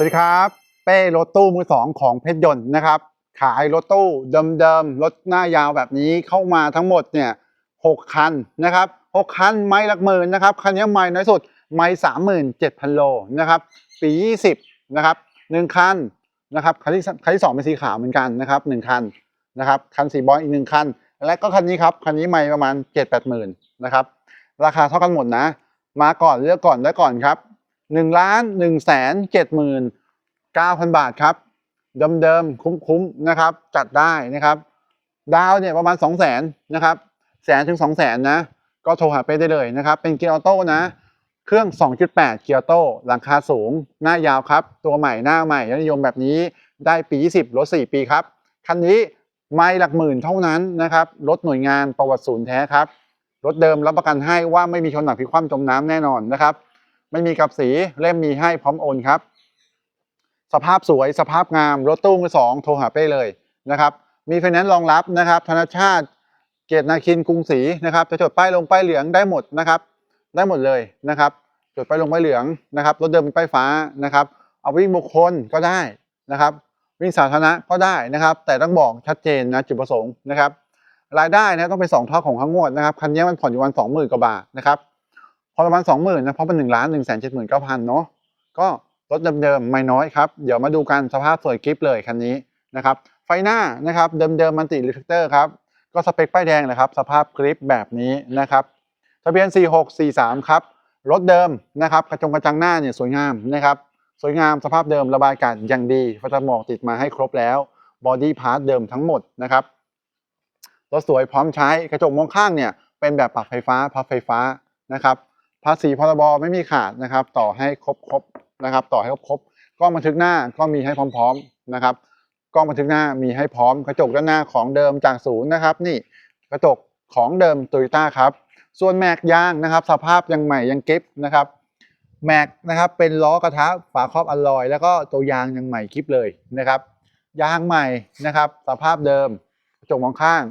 สวัสดีครับ เป้รถตู้มือสองของเพชรยนต์นะครับ ขายรถตู้เดิมๆรถหน้ายาวแบบนี้เข้ามาทั้งหมดเนี่ยหกคันนะครับหกคันไม่หลักหมื่นนะครับคันนี้ไม่น้อยสุดไม่สามหมื่นเจ็ดพันโลนะครับปียี่สิบนะครับหนึ่งคันนะครับคันที่คันที่สองเป็นสีขาวเหมือนกันนะครับหนึ่งคันนะครับคันสีบอลอีกหนึ่งคัน และก็คันนี้ครับคันนี้ไม่ประมาณเจ็ดแปดหมื่นนะครับราคาเท่ากันหมดนะ มาก่อนเลือกก่อนได้ก่อนครับ หนึ่งล้านหนึ่งแสนเจ็ดหมื่น9,000 บาทครับ เดิมๆ คุ้มๆ นะครับ จัดได้นะครับ ดาวเนี่ยประมาณ 2 0 0 0 0นนะครับแสนถึง 2 0 0 0 0นนะ ก็โทรหาไปได้เลยนะครับ เป็นเกียร์ออโต้นะ เครื่อง 2.8 เกียร์ออโต้หลังคาสูง หน้ายาวครับ ตัวใหม่หน้าใหม่ยอดนิยมแบบนี้ได้ปี 20ลด4 ปีครับ คันนี้ไม่หลักหมื่นเท่านั้นนะครับรถหน่วยงานประวัติศูนย์แท้ครับรถเดิมรับประกันให้ว่าไม่มีชนหนักพลิกคว่ำจมน้ำแน่นอนนะครับ ไม่มีกับสีเล่มมีให้พร้อมโอนครับ สภาพสวยสภาพงามรถตู้มือสองโทรหาเป้เลยนะครับ มีไฟแนนซ์รองรับนะครับ ธนชาติเกียรตินาคินกรุงศรีนะครับจะจดป้ายลงป้ายเหลืองได้หมดนะครับ ได้หมดเลยนะครับจดป้ายลงป้ายเหลืองนะครับรถเดิมเป็นป้ายฟ้านะครับ เอาวิ่งบุคคลก็ได้นะครับ วิ่งสาธารณะก็ได้นะครับ แต่ต้องบอกชัดเจนนะจุดประสงค์นะครับรายได้นะต้องเป็นสองเท่าของข้างงวดนะครับคันนี้มันผ่อนอยู่วันสองหมื่นกว่าบาทนะครับ พอประมาณสองหมื่นนะเพราะมันหนึ่งล้านหนึ่งแสนเจ็ดหมื่นเก้าพันเนาะก็รถเดิมๆไม่น้อยครับ เดี๋ยวมาดูกันสภาพสวยกริปเลยคันนี้นะครับไฟหน้านะครับเดิมๆมันติรีเฟกเตอร์ครับก็สเปคป้ายแดงเลยครับสภาพกริปแบบนี้นะครับทะเบียน 4643 ครับรถเดิมนะครับกระจงกระจังหน้าเนี่ยสวยงามนะครับสวยงามสภาพเดิมระบายอากาศอย่างดีไฟตาหมอกติดมาให้ครบแล้วบอดี้พาร์ทเดิมทั้งหมดนะครับรถสวยพร้อมใช้กระจกมองข้างเนี่ยเป็นแบบปรับไฟฟ้าพับไฟฟ้านะครับ ภาษีพรบไม่มีขาดนะครับ ต่อให้ครบครบนะครับ ต่อให้ครบครบกล้องบันทึกหน้าก็มีให้พร้อม ๆนะครับกล้องบันทึกหน้ามีให้พร้อม กระจกด้านหน้าของเดิมจากศูนย์นะครับ นี่กระจกของเดิมโตโยต้าครับ ส่วนแม็กยางนะครับ สภาพยังใหม่ยังก็บนะครับแม็กนะครับเป็นล้อกระทะฝาครอบอลลอย แล้วก็ตัวยางยังใหม่คลิปเลยนะครับยางใหม่นะครับ สภาพเดิมกระจกมองข้าง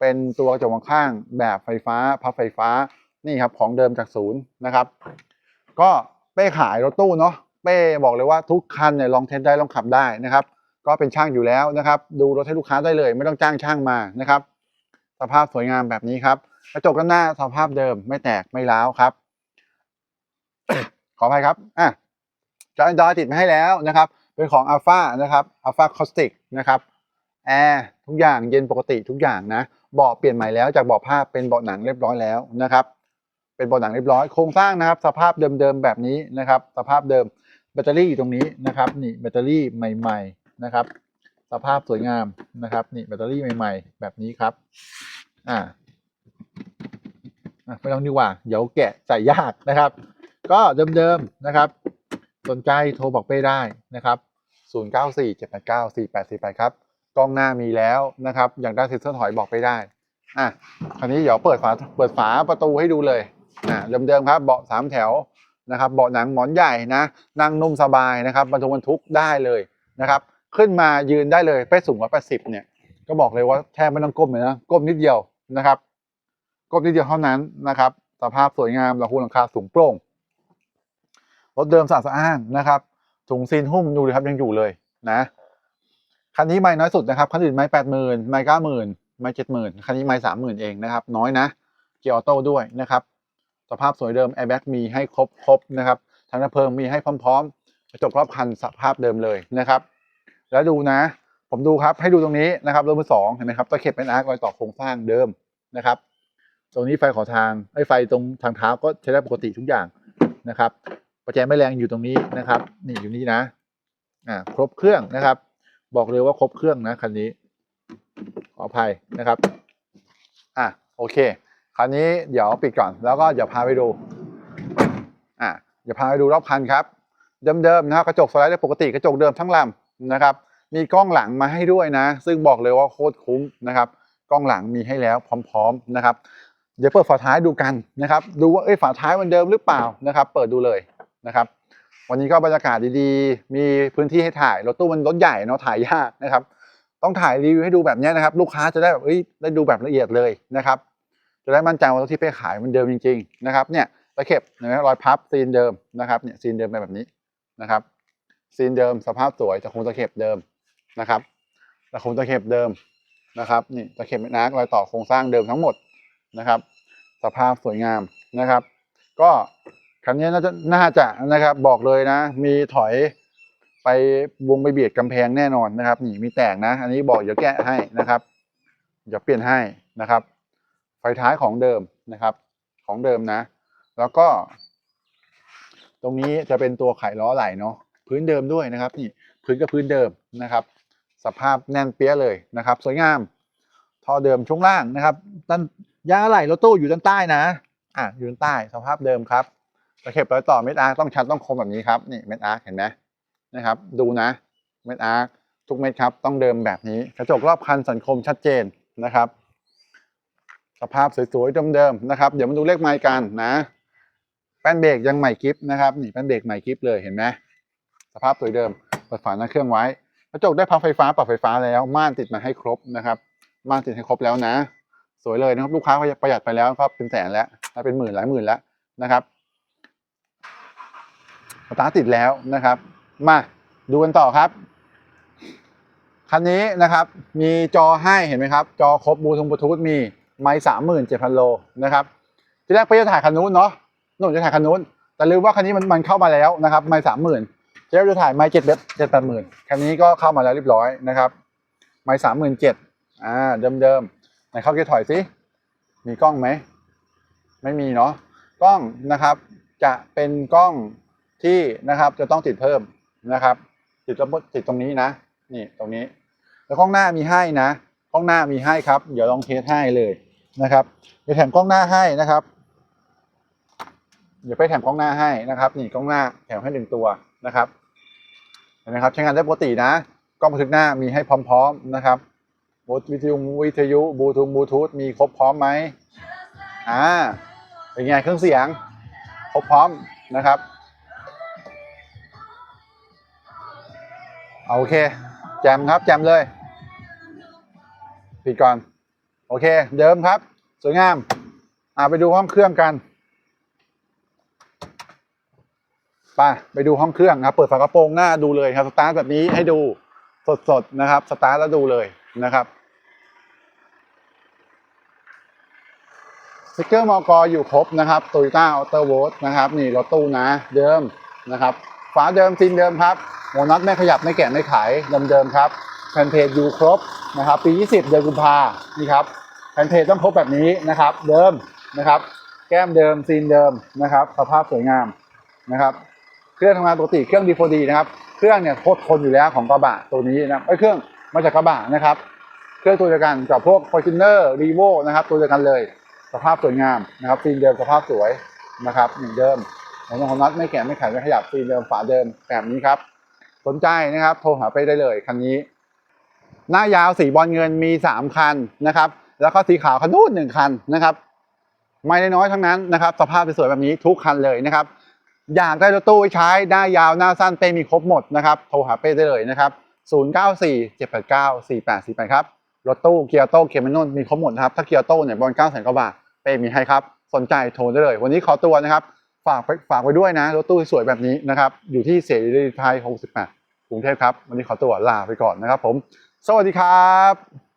เป็นตัวกระจกมองข้าง แบบไฟฟ้าพับไฟฟ้า นี่ครับของเดิมจากศูนย์นะครับ ก็เป้ขายรถตู้เนาะเป้บอกเลยว่าทุกคันเนี่ยลองเทสได้ลองขับได้นะครับ ก็เป็นช่างอยู่แล้วนะครับ ดูรถให้ลูกค้าได้เลย ไม่ต้องจ้างช่างมานะครับ สภาพสวยงามแบบนี้ครับกระจกด้านหน้าสภาพเดิมไม่แตกไม่ร้าวครับ ขออภัยครับอะจอยดอยติดมาให้แล้วนะครับ เป็นของ Alpha นะครับ Alpha Caustic นะครับแอร์ทุกอย่างเย็นปกติทุกอย่างนะเบาะเปลี่ยนใหม่แล้วจากเบาะผ้าเป็นเบาะหนังเรียบร้อยแล้วนะครับ เป็นบาะหนังเรียบร้อยโครงสร้างนะครับ สภาพเดิมๆแบบนี้นะครับ สภาพเดิมแบตเตอรี่อยู่ตรงนี้นะครับ นี่แบตเตอรี่ใหม่ ๆนะครับ สภาพสวยงามนะครับนี่แบตเตอรี่ใหม่ ๆ แบบนี้ครับอ่าไม่ต้องดีกว่า เดี๋ยวแกะใส่ยากนะครับ ก็เดิมๆนะครับ สนใจโทรบอกเป้ได้นะครับ 0947894848 ครับ กล้องหน้ามีแล้วนะครับ อย่ากได้เซ็นเซอร์ถอยบอกไปได้ อะ คราวนี้เดี๋ยวเปิดฝา เปิดฝาประตูให้ดูเลย อะเดิมๆครับเบาะสามแถวนะครับเบาะหนังหมอนใหญ่นะนั่งนุ่มสบายนะครับบรรทุกบรรทุกได้เลยนะครับ ขึ้นมายืนได้เลยเป้สูงร้อยแปดสิบเนี่ยก็บอกเลยว่าแทบไม่ต้องก้มเลยนะก้มนิดเดียวนะครับก้มนิดเดียวเท่านั้นนะครับสภาพสวยงามหลังคูหลังคาสูงโปร่งรถเดิมสะอาดสะอ้านนะครับถุงซีนหุ้มดูเลยครับยังอยู่เลยนะคันนี้ไม่น้อยสุดนะครับคันอื่นไม่แปดหมื่นไม่เก้าหมื่นไม่เจ็ดหมื่นคันนี้ไม่สามหมื่นเองนะครับ น้อยนะ เกียร์ออโต้ด้วยนะครับ สภาพสวยเดิมแอร์แบ็กมีให้ครบครบนะครับทางดับเพลิงมีให้พร้อม ๆ กระจกรอบคันสภาพเดิมเลยนะครับ แล้วดูนะ ผมดูครับให้ดูตรงนี้นะครับรถมือสองเห็นไหมครับตะเข็บเป็นอาร์ครอยต่อโครงสร้างเดิมนะครับ ตรงนี้ไฟขอทางไอ้ไฟตรงทางเท้าก็ใช้ได้ปกติทุกอย่างนะครับประแจไม่แรงอยู่ตรงนี้นะครับ นี่อยู่นี่นะอ่าครบเครื่องนะครับ บอกเลยว่าครบเครื่องนะคันนี้ขออภัยนะครับ อะโอเค คราวนี้เดี๋ยวปิดก่อน แล้วก็เดี๋ยวพาไปดูอะเดี๋ยวพาไปดูรอบคันครับ เดิมๆนะครับกระจกสไลด์ได้ปกติกระจกเดิมทั้งลำนะครับ มีกล้องหลังมาให้ด้วยนะ ซึ่งบอกเลยว่าโคตรคุ้มนะครับ กล้องหลังมีให้แล้วพร้อม ๆนะครับ เดี๋ยวเปิดฝาท้ายดูกันนะครับ ดูว่าเอ้ยฝาท้ายมันเดิมหรือเปล่านะครับ เปิดดูเลยนะครับ วันนี้ก็บรรยากาศดีๆ มีพื้นที่ให้ถ่ายรถตู้มันรถใหญ่เนาะถ่ายยากนะครับ ต้องถ่ายรีวิวให้ดูแบบนี้นะครับ ลูกค้าจะได้แบบเอ้ยได้ดูแบบละเอียดเลยนะครับ จะได้มั่นใจว่ารถที่เป้ขายมันเดิมจริงๆนะครับเนี่ยตะเข็บเห็นไหมรอยพับซีนเดิมนะครับเนี่ยซีนเดิมเป็นแบบนี้นะครับ ซีนเดิมสภาพสวยตะคงตะเข็บเดิมนะครับตะคงตะเข็บเดิมนะครับนี่ตะเข็บเม็ดอาร์ครอยต่อโครงสร้างเดิมทั้งหมดนะครับ สภาพสวยงามนะครับ ก็คันนี้น่าจะน่าจะนะครับบอกเลยนะ มีถอยไปวงไปเบียดกำแพงแน่นอนนะครับ นี่มีแตกนะ อันนี้บอกเดี๋ยวแก้ให้นะครับ เดี๋ยวเปลี่ยนให้นะครับ ไฟท้ายของเดิมนะครับ ของเดิมนะ แล้วก็ ตรงนี้จะเป็นตัวไขล้อไหลเนาะพื้นเดิมด้วยนะครับ นี่พื้นก็พื้นเดิมนะครับ สภาพแน่นเปี้ยเลยนะครับ สวยงามท่อเดิมช่วงล่างนะครับด้านยางไหล่รถตู้อยู่ด้านใต้นะอะอยู่ด้านใต้สภาพเดิมครับตะเข็บรอยต่อเม็ดอาร์ต้องชัดต้องคมแบบนี้ครับนี่เม็ดอาร์เห็นไหมนะครับ ดูนะเม็ดอาร์ทุกเม็ดครับต้องเดิมแบบนี้กระจกรอบคันสันคมชัดเจนนะครับ สภาพสวยๆเดิมๆนะครับ เดี๋ยวมาดูเลขไมล์กันนะแป้นเบรกยังใหม่กิฟนะครับนี่แป้นเบรกใหม่กิฟเลยเห็นไหมสภาพสวยเดิมเปิดฝาหน้าเครื่องไว้กระจกได้พับไฟฟ้าปรับไฟฟ้าแล้ว ม่านติดมาให้ครบนะครับ ม่านติดให้ครบแล้วนะ สวยเลยนะครับลูกค้าประหยัดไปแล้วก็เป็นแสนแล้วถ้าเป็นหมื่นหลายหมื่นแล้วนะครับสตาร์ติดแล้วนะครับ มาดูกันต่อครับคันนี้นะครับ มีจอให้เห็นไหมครับ จอครบบลูทูธบลูทูธมี ไมค์สามหมื่นเจ็ดพันโลนะครับทีแรกไปจะถ่ายคันนู้นเนาะหนุ่มจะถ่ายคันนู้น แต่ลืมว่าคันนี้มันมันเข้ามาแล้วนะครับไมค์สามหมื่นทีแรกจะถ่ายไมค์เจ็ดเจ็ดแปดหมื่นคันนี้ก็เข้ามาแล้วเรียบร้อยนะครับไมค์สามหมื่นเจ็ดอ่าเดิมเดิมไหนเข้าเกียร์ถอยสิมีกล้องไหมไม่มีเนาะกล้องนะครับจะเป็นกล้องที่นะครับจะต้องติดเพิ่มนะครับ ติดตรงติดตรงนี้นะ นี่ตรงนี้ แล้วกล้องหน้ามีให้นะกล้องหน้ามีให้ครับ เดี๋ยวลองเทสให้เลย นะครับเดี๋ยวแถมกล้องหน้าให้นะครับ เดี๋ยวไปแถมกล้องหน้าให้นะครับ นี่กล้องหน้าแถมให้หนึ่งตัวนะครับเห็นไหมครับใช้งานได้ปกตินะกล้องบันทึกหน้ามีให้พร้อม ๆนะครับวิทยุวิทยุบลูทูธบลูทูธมีครบพร้อมไหมอ่าเป็นไงเครื่องเสียง ครบพร้อมนะครับโอเค แจมครับแจมเลย ปิดก่อน โอเค เดิมครับ สวยงาม อ่าไปดูห้องเครื่องกันไปไปดูห้องเครื่องครับ เปิดฝากระโปรงหน้าดูเลยครับ สตาร์ทแบบนี้ให้ดูสดๆนะครับ สตาร์ทแล้วดูเลยนะครับสติกเกอร์มอกอยู่ครบนะครับโตโยต้าออเตอร์โวลนะครับ นี่รถตู้นะ เดิมนะครับฝาเดิมซีนเดิมครับหัวน็อตไม่ขยับไม่แกะไม่ไขเดิมๆครับแผ่นเพจอยู่ครบนะครับ ปี 20 เดือนกุมภานี่ครับ แผ่นเพจต้องครบแบบนี้นะครับ เดิมนะครับ แก้มเดิมซีนเดิมนะครับ สภาพสวยงามนะครับเครื่องทำงานปกติเครื่อง D4D นะครับเครื่องเนี่ยโคตรทนอยู่แล้วของกระบะตัวนี้นะไอ้เครื่องมาจากกระบะนะครับ เครื่องตัวเดียวกันกับพวก Fortuner r e v o นะครับ ตัวเดียวกันเลย สภาพสวยงามนะครับซีนเดิมสภาพสวยนะครับเหมือนเดิมของของน็อตไม่แกะไม่ไขไม่ขยับซีนเดิมฝาเดิมแบบนี้ครับ สนใจนะครับโทรหาไปได้เลยคันนี้ หน้ายาวสีบอลเงินมีสามคันนะครับ แล้วก็สีขาวคันนู้นหนึ่งคันนะครับไม่น้อยๆทั้งนั้นนะครับสภาพสวยๆแบบนี้ทุกคันเลยนะครับ อยากได้รถตู้ไว้ใช้หน้ายาวหน้าสั้นเป้มีครบหมดนะครับโทรหาเป้ได้เลยนะครับ 094 789 4848 ครับรถตู้เกียร์โต้เคมานนมีครบหมดนะครับถ้าเกียร์โต้เนี่ยบอล9แสนกว่าบาทเป้มีให้ครับ สนใจโทรได้เลย วันนี้ขอตัวนะครับฝากฝากไว้ด้วยนะรถตู้สวยแบบนี้นะครับอยู่ที่เสรีไทย68กรุงเทพครับ วันนี้ขอตัวลาไปก่อนนะครับผม สวัสดีครับ